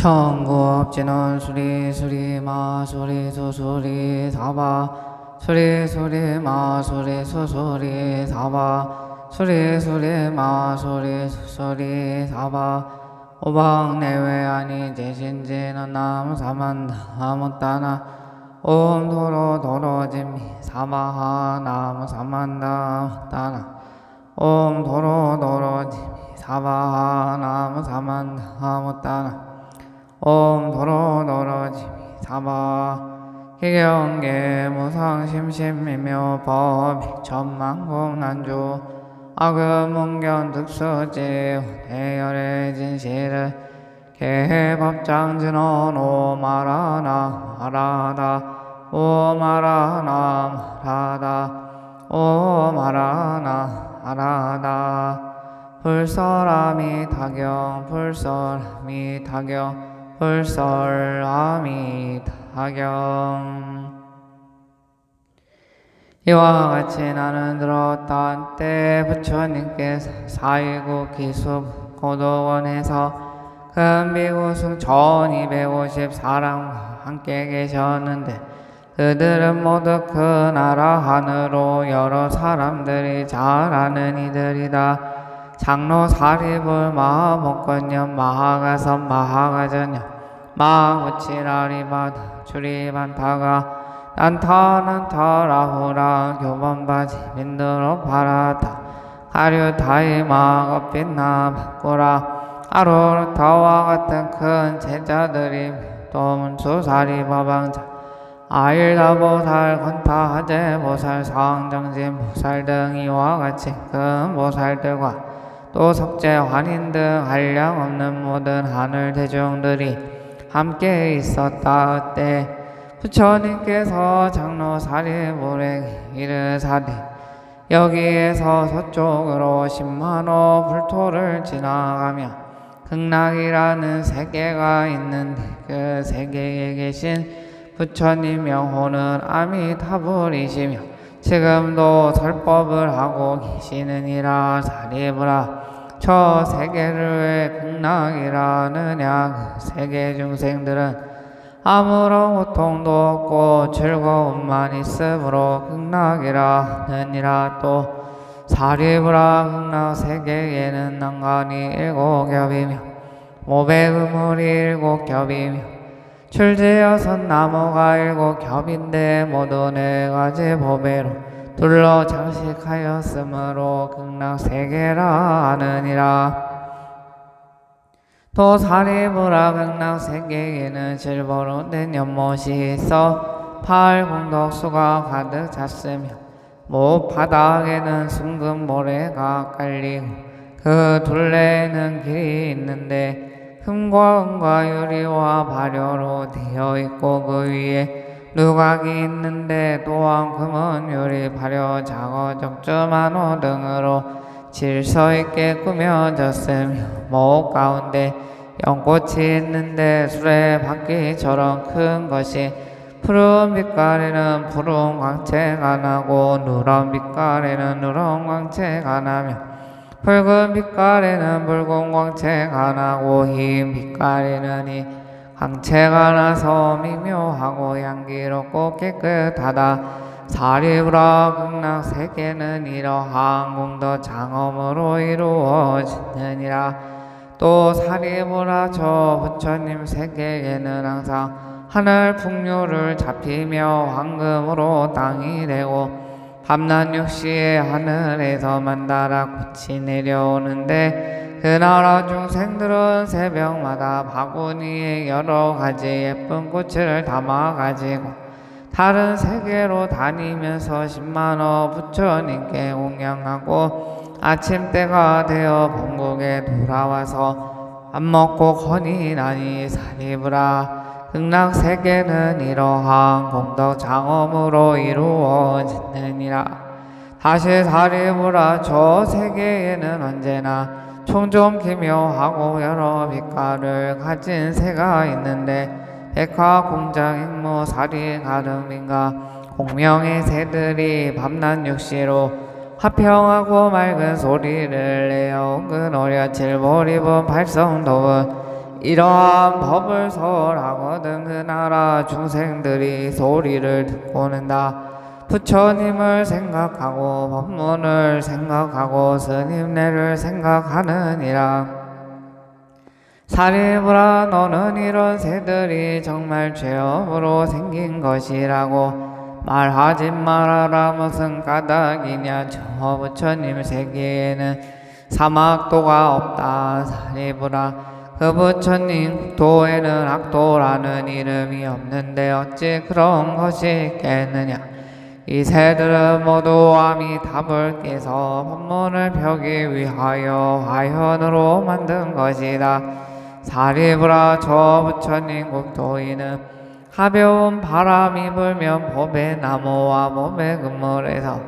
천국지는 수리 수리 마 수리 수수리 사바 수리 수리 마 수리 수수리 사바 수리 수리 마 수리 수수리 사바 오방 내외 아니 제신지는 나무 사만 나무 따나 옴 도로 도로 짐미 사마하 나무 사만 나무 따나 옴 도로 도로 짐미 사마하 나무 사만 나무 따나 옴 도로 도로 지미 사바 기경계 무상심심미묘 법이 천만공난주. 아금문견 득수지 대열의 진실을 개법장진원 오마라나 마라다. 오마라나 마라다. 오마라나 마라다. 불설함이 타경 불설함이 타경 불설함이 타경 이와 같이 나는 들었던 때 부처님께서 사이구 기수 고도원에서 금비구승 1250사람과 함께 계셨는데 그들은 모두 그 나라 하늘로 여러 사람들이 잘 아는 이들이다. 장로 사리불 마하목건년 마하가선 마하가전년 마하우치라리바다 주리반타가 난타 난타 라후라 교범바지 민들어 바라다. 가류타이 마가빛나 바꾸라. 아로르타와 같은 큰 제자들이 또문수사리 바방자. 아일다보살 건타하제보살 상정진보살 등 이와 같이 큰 보살들과 또 석재 환인 등 한량 없는 모든 하늘 대중들이 함께 있었다 그때 부처님께서 장로 사리불에 이르사대 여기에서 서쪽으로 10만호 불토를 지나가며 극락이라는 세계가 있는데 그 세계에 계신 부처님 명호는 아미타불이시며 지금도 설법을 하고 계시느니라 사리부라 저 세계를 왜 극락이라느냐? 그 세계 중생들은 아무런 고통도 없고 즐거움만 있으므로 극락이라 하느니라. 또 사리부라 극락 세계에는 난간이 일곱 겹이며 오백 의물이 일곱 겹이며 출제여섯 나무가 일곱 겹인데 모두 네 가지 보배로 둘러 장식하였으므로 극락 세계라 하느니라. 또 사리부라 극락 세계에는 실버로 된 연못이 있어 팔 공덕수가 가득 찼으며 못 바닥에는 숭금 모래가 깔리고 그 둘레에는 길이 있는데 금과 은과 유리와 발효로 되어 있고 그 위에 누각이 있는데 또한 금은 유리 발효 작어 적주만호 등으로 질서 있게 꾸며졌으며 목 가운데 연꽃이 있는데 수레 바퀴처럼 큰 것이 푸른 빛깔에는 푸른 광채가 나고 누런 빛깔에는 누런 광채가 나며 붉은 빛깔에는 붉은 광채가 나고 흰 빛깔에는 이 광채가 나서 미묘하고 향기롭고 깨끗하다. 사리부라 극락 세계는 이러한 공덕 장엄으로 이루어지느니라. 또 사리부라 저 부처님 세계에는 항상 하늘 풍류를 잡히며 황금으로 땅이 되고 밤낮 육시에 하늘에서 만다라 꽃이 내려오는데 그 나라 중생들은 새벽마다 바구니에 여러 가지 예쁜 꽃을 담아 가지고 다른 세계로 다니면서 10만원 부처님께 공양하고 아침 때가 되어 본국에 돌아와서 밥 먹고 거니 나니 사리부라. 극락 세계는 이러한 공덕 장엄으로 이루어지느니라. 다시 사리부라. 저 세계에는 언제나 총좀 기묘하고 여러 빛깔을 가진 새가 있는데 백화 공장 임무 사리 가름인가 공명의 새들이 밤낮 육시로 화평하고 맑은 소리를 내어 은어려 칠보리분 발성도은 이러한 법을 설하거든 그 나라 중생들이 소리를 듣고는 다 부처님을 생각하고 법문을 생각하고 스님네를 생각하느니라. 사리부라 너는 이런 새들이 정말 죄업으로 생긴 것이라고 말하지 말아라. 무슨 까닭이냐? 저 부처님 세계에는 사막도가 없다 사리부라 그 부처님 도에는 악도라는 이름이 없는데 어찌 그런 것이 있겠느냐 이 새들은 모두 아미타불께서 법문을 펴기 위하여 화현으로 만든 것이다. 사리부라 저 부처님 국토이는 가벼운 바람이 불면 봄의 나무와 봄의 그물에서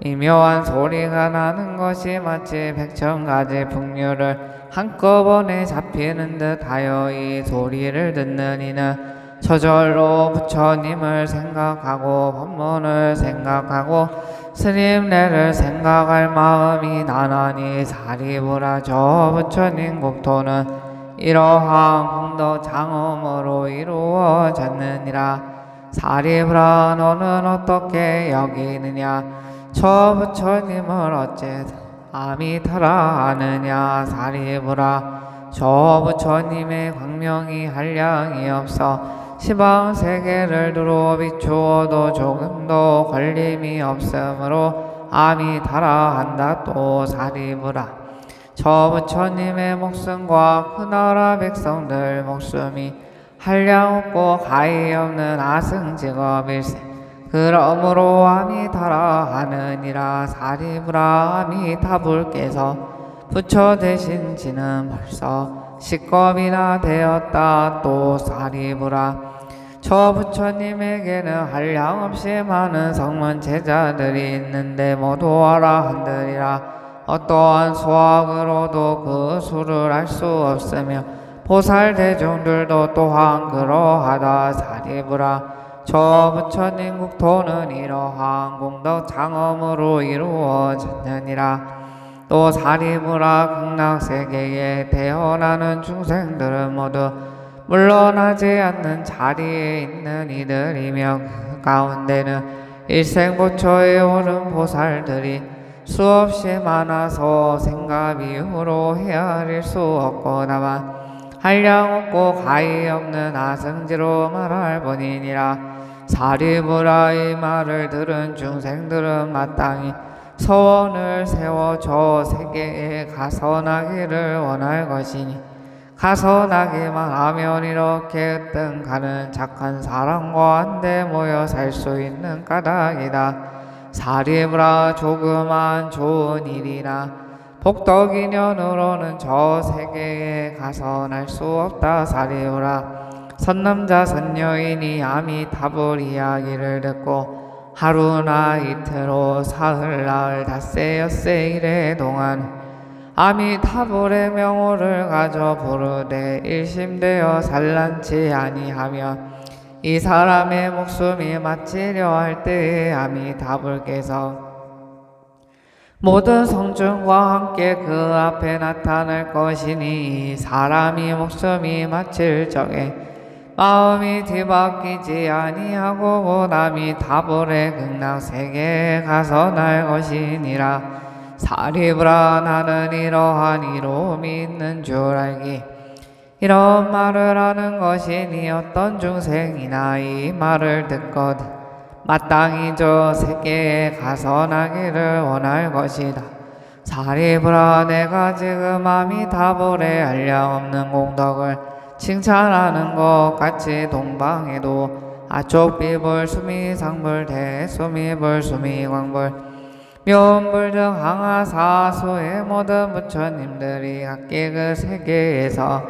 미묘한 소리가 나는 것이 마치 백천 가지 풍류를 한꺼번에 잡히는 듯하여 이 소리를 듣는 이는 저절로 부처님을 생각하고 법문을 생각하고 스님네를 생각할 마음이 나나니 사리부라 저 부처님 국토는 이러한 공덕 장엄으로 이루어졌느니라. 사리부라 너는 어떻게 여기느냐? 저 부처님을 어째서 아미타라 하느냐? 사리부라 저 부처님의 광명이 한량이 없어 시방 세계를 두루 비추어도 조금도 걸림이 없으므로 아미타라 한다 또 사리부라. 저 부처님의 목숨과 그 나라 백성들 목숨이 한량 없고 가히 없는 아승직업일세. 그러므로 아미타라 하느니라 사리부라. 아미타불께서 부처 되신 지는 벌써 식겁이나 되었다 또 사리부라 저 부처님에게는 한량없이 많은 성문 제자들이 있는데 모두 와라 한들이라. 어떠한 수학으로도 그 수를 알 수 없으며 보살 대중들도 또한 그러하다 사리부라. 저 부처님 국토는 이러한 공덕 장엄으로 이루어졌느니라. 또 사리부라 극락세계에 태어나는 중생들은 모두 물러나지 않는 자리에 있는 이들이며 그 가운데는 일생부처에 오른 보살들이 수없이 많아서 생각 이후로 헤아릴 수 없고 다만 한량 없고 가히 없는 아승지로 말할 뿐이니라. 사리부라 이 말을 들은 중생들은 마땅히 소원을 세워 저 세계에 가서 나기를 원할 것이니 가서나기만 하면 이렇게 으뜸 가는 착한 사람과 한데 모여 살 수 있는 까닭이다. 사리브라 조그만 좋은 일이나 복덕 인연으로는 저 세계에 가서날 수 없다. 사리브라 선남자 선녀인이 아미타불 이야기를 듣고 하루나 이틀로 사흘 나흘 닷새 엿새 이래 동안 아미타불의 명호를 가져 부르되 일심되어 산란치 아니하며 이 사람의 목숨이 마치려 할 때에 아미타불께서 모든 성중과 함께 그 앞에 나타날 것이니 이 사람이 목숨이 마칠 적에 마음이 뒤바뀌지 아니하고 남이 타불의 극락 세계에 가서 날 것이니라 사리브라 나는 이러한 이로움이 있는 줄 알기. 이런 말을 하는 것이니 어떤 중생이나 이 말을 듣거든 마땅히 저 세계에 가서 나기를 원할 것이다. 사리브라 내가 지금 아미 타불에 한량없는 공덕을 칭찬하는 것 같이 동방에도 아쪽비불 수미상불 대수미불 수미광불 묘불 등 항하사수의 모든 부처님들이 각기 그 세계에서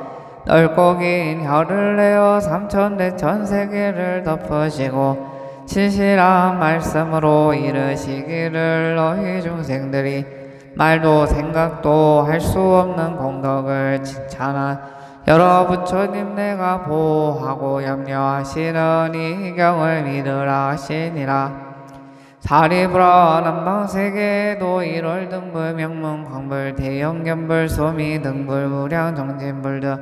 넓고 긴 혀를 내어 삼천대천 세계를 덮으시고 진실한 말씀으로 이르시기를 너희 중생들이 말도 생각도 할 수 없는 공덕을 칭찬한 여러 부처님 내가 보호하고 염려하시는 이 경을 믿으라 하시니라 사리불어 남방세계에도 일월 등불 명문 광불 대형 견불 소미 등불 무량 정진불 등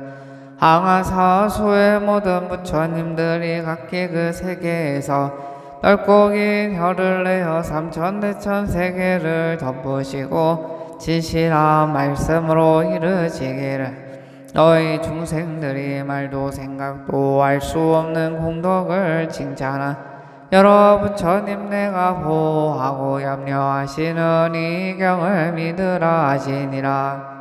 항아사수의 모든 부처님들이 각기 그 세계에서 넓고 긴 혀를 내어 삼천대천 세계를 덮으시고 진실한 말씀으로 이르시기를 너희 중생들이 말도 생각도 알 수 없는 공덕을 칭찬하 여러 부처님 내가 보호하고 염려하시는 이 경을 믿으라 하시니라.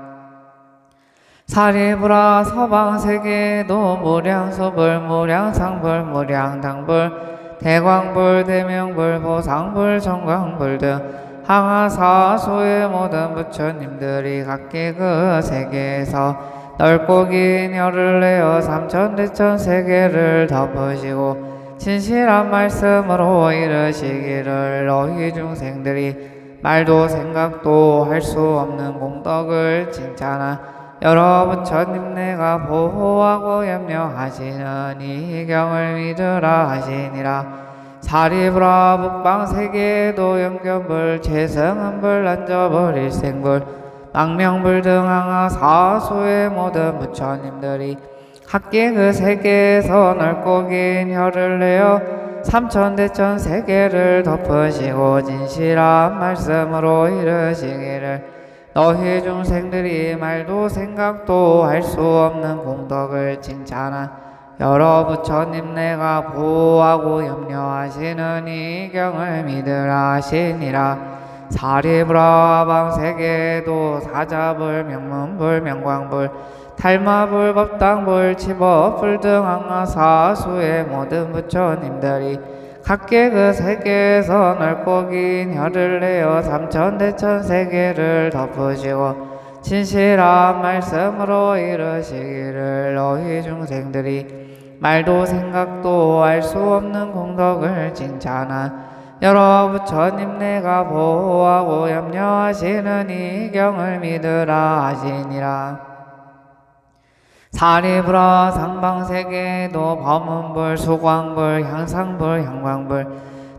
사리부라 서방세계도 무량소불 무량상불 무량당불 대광불 대명불 보상불 정광불 등 항하사소의 모든 부처님들이 각기 그 세계에서 넓고 긴 혀를 내어 삼천대천 세계를 덮으시고 진실한 말씀으로 이르시기를 너희 중생들이 말도 생각도 할 수 없는 공덕을 칭찬하 여러 부처님 내가 보호하고 염려하시는 이 경을 믿으라 하시니라. 사리브라 북방 세계에도 영견불 재성은불 난저불 일생불 망명불 등 항하 사소의 모든 부처님들이 각기 그 세계에서 넓고 긴 혀를 내어 삼천대천 세계를 덮으시고 진실한 말씀으로 이르시기를. 너희 중생들이 말도 생각도 할 수 없는 공덕을 칭찬한 여러 부처님 내가 보호하고 염려하시는 이 경을 믿으라 하시니라 사리브라 방 세계도 사자불 명문불 명광불 탈마불 법당불 치법불 등 항하 사수의 모든 부처님들이 각계 그 세계에서 넓고 긴 혀를 내어 삼천대천 세계를 덮으시고 진실한 말씀으로 이르시기를 너희 중생들이 말도 생각도 알 수 없는 공덕을 칭찬한 여러 부처님 내가 보호하고 염려하시는 이 경을 믿으라 하시니라. 사리불아 상방세계도 범은불 수광불 향상불 향광불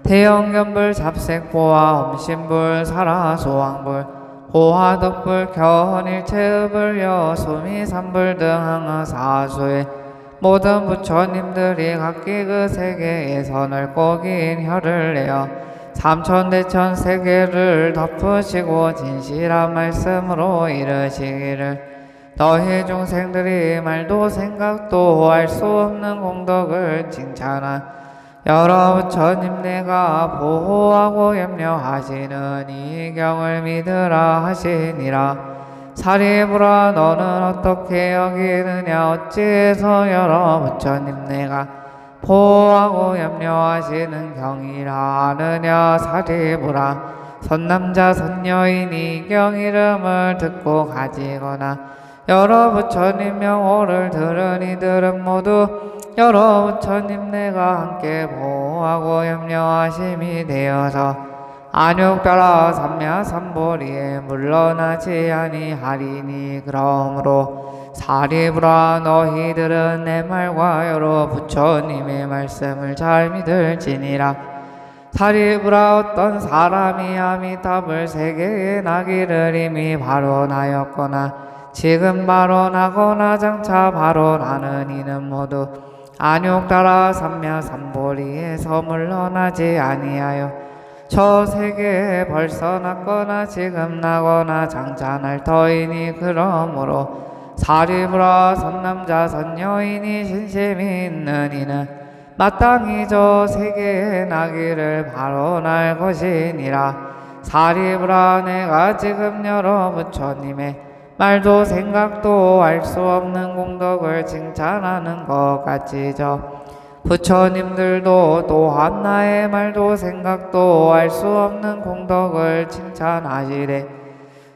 대형견불 잡색보화 엄신불 사라소왕불 호화덕불 견일체읍을 여수미산불 등 항하 사수의 모든 부처님들이 각기 그 세계에서 넓고 긴 혀를 내어 삼천대천 세계를 덮으시고 진실한 말씀으로 이르시기를. 너희 중생들이 말도 생각도 할수 없는 공덕을 칭찬한 여러 부처님 내가 보호하고 염려하시는 이 경을 믿으라 하시니라 사리부라 너는 어떻게 여기느냐? 어찌해서 여러 부처님 내가 보호하고 염려하시는 경이라 하느냐? 사리부라 선남자 선여인이 경 이름을 듣고 가지거나 여러 부처님 명호를 들은 이들은 모두 여러 부처님 내가 함께 보호하고 염려하심이 되어서 안욕 따라 삼야 삼보리에 물러나지 아니하리니 그러므로 사리부라 너희들은 내 말과 여러 부처님의 말씀을 잘 믿을지니라. 사리부라 어떤 사람이 아미탑을 세계에 나기를 이미 발언하였거나 지금 발언하거나 장차 발언하는 이는 모두 안욕 따라 삼야 삼보리에서 물러나지 아니하여 저 세계에 벌써 났거나 지금 나거나 날 터이니 그러므로 사리부라 선남자 선여인이 신심이 있는 이는 마땅히 저 세계에 나기를 발언할 것이니라. 사리부라 내가 지금 여러 부처님의 말도 생각도 알 수 없는 공덕을 칭찬하는 것 같지저 부처님들도 또한 나의 말도 생각도 알 수 없는 공덕을 칭찬하시되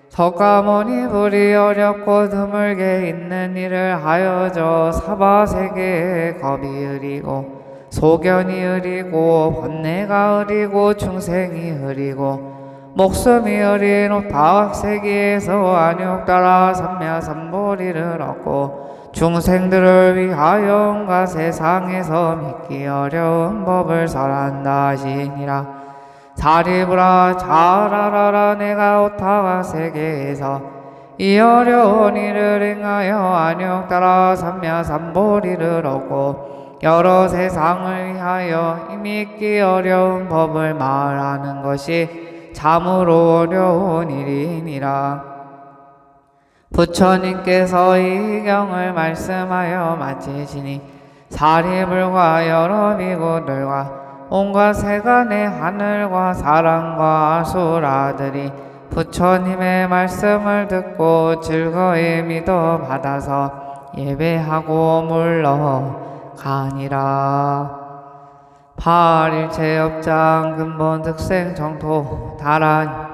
석가모니 불이 어렵고 드물게 있는 일을 하여져 사바세계에 겁이 흐리고 소견이 흐리고 번뇌가 흐리고 중생이 흐리고 목숨이 어린 오파세계에서 안욕 따라 삼야 삼보리를 얻고 중생들을 위하여 온갖 세상에서 믿기 어려운 법을 설한다 하시니라 사리부라 잘 알아라 내가 오타가 세계에서 이 어려운 일을 행하여 안욕 따라 삼야 삼보리를 얻고 여러 세상을 위하여 이 믿기 어려운 법을 말하는 것이 참으로 어려운 일이니라. 부처님께서 이 경을 말씀하여 마치시니 사리불과 여러 비구들과 온갖 세간의 하늘과 사람과 아수라들이 부처님의 말씀을 듣고 즐거이 믿어 받아서 예배하고 물러가니라. 팔일체 업장 근본 득생 정토 다란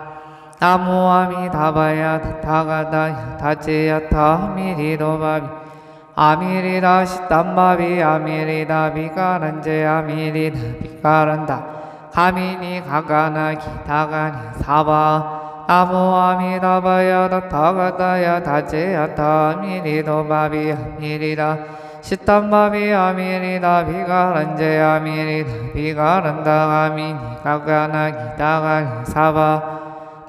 나무아미 다바야 다가다 다지야타 미리도바비. 아미리다 시땀바비 아미리다 비가란제 아미리다 비가란다. 가미니 가가나 기다가니 사바. 나무아미 다바야 다가다야 다지야타 아미리도바비 아미리다 시땀바비 아미리다 비가란제 아미리다 비가란다. 아미니 가가나 기다가니 사바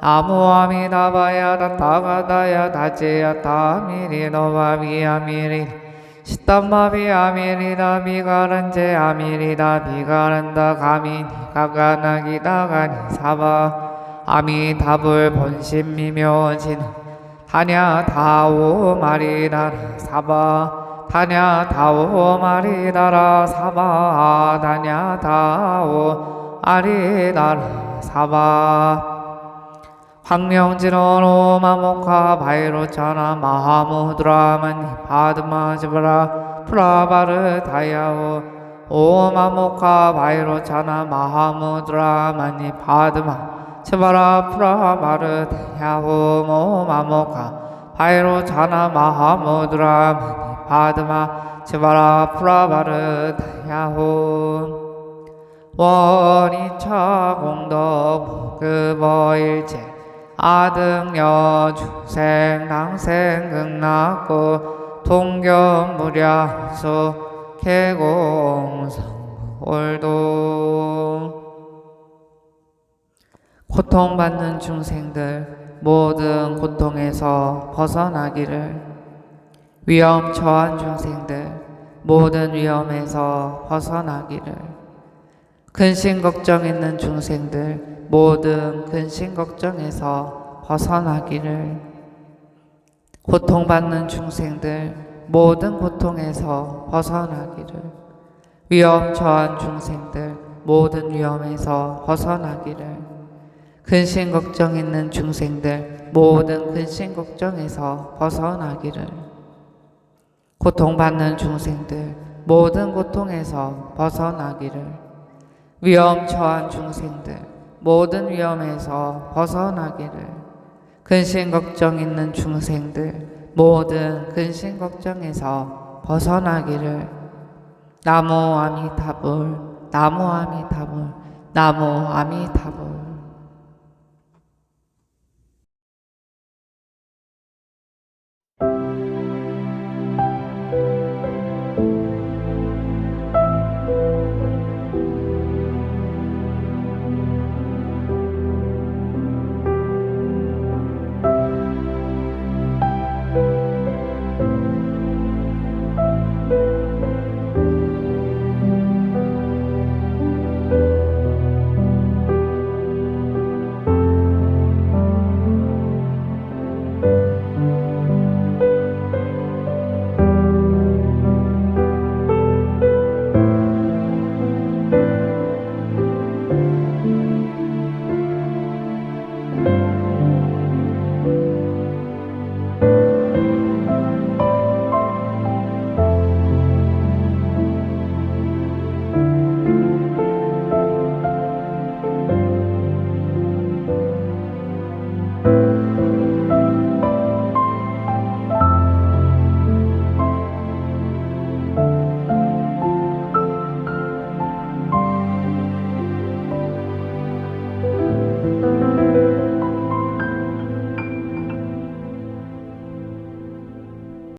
나무아미다바야 다타가다야. 다제야 다미리노바비 아미리 시땀바비 아미리다 비가란다 가미니. 가가나기다가니. 사바 아미답을 본심미묘진 타냐 다오 마리다라. 사바 타냐 다오 마리다라. 사바 타냐 다오 아리다라. 사바 황명지로 마모카 바이로차나 마하무드라만 바드마지브라 프라바르 다야오. 오 마모카 바이로차나 마하무드라마니 바드마 치바라 프라바르 다야오. 모 마모카 바이로차나 마하무드라마니 바드마 치바라 프라바르 다야오. 원이차 공덕 그버일체 아등여 중생 당생 극락고 통견무량수 개공성월도 고통받는 중생들 모든 고통에서 벗어나기를 위험 처한 중생들 모든 위험에서 벗어나기를 근심 걱정 있는 중생들 모든 근심 걱정에서 벗어나기를 고통받는 중생들 모든 고통에서 벗어나기를 위험 처한 중생들 모든 위험에서 벗어나기를 근심 걱정 있는 중생들 모든 근심 걱정에서 벗어나기를 고통받는 중생들 모든 고통에서 벗어나기를 위험 처한 중생들 모든 위험에서 벗어나기를. 근심 걱정 있는 중생들 모든 근심 걱정에서 벗어나기를. 나무 아미타불 나무 아미타불 나무 아미타불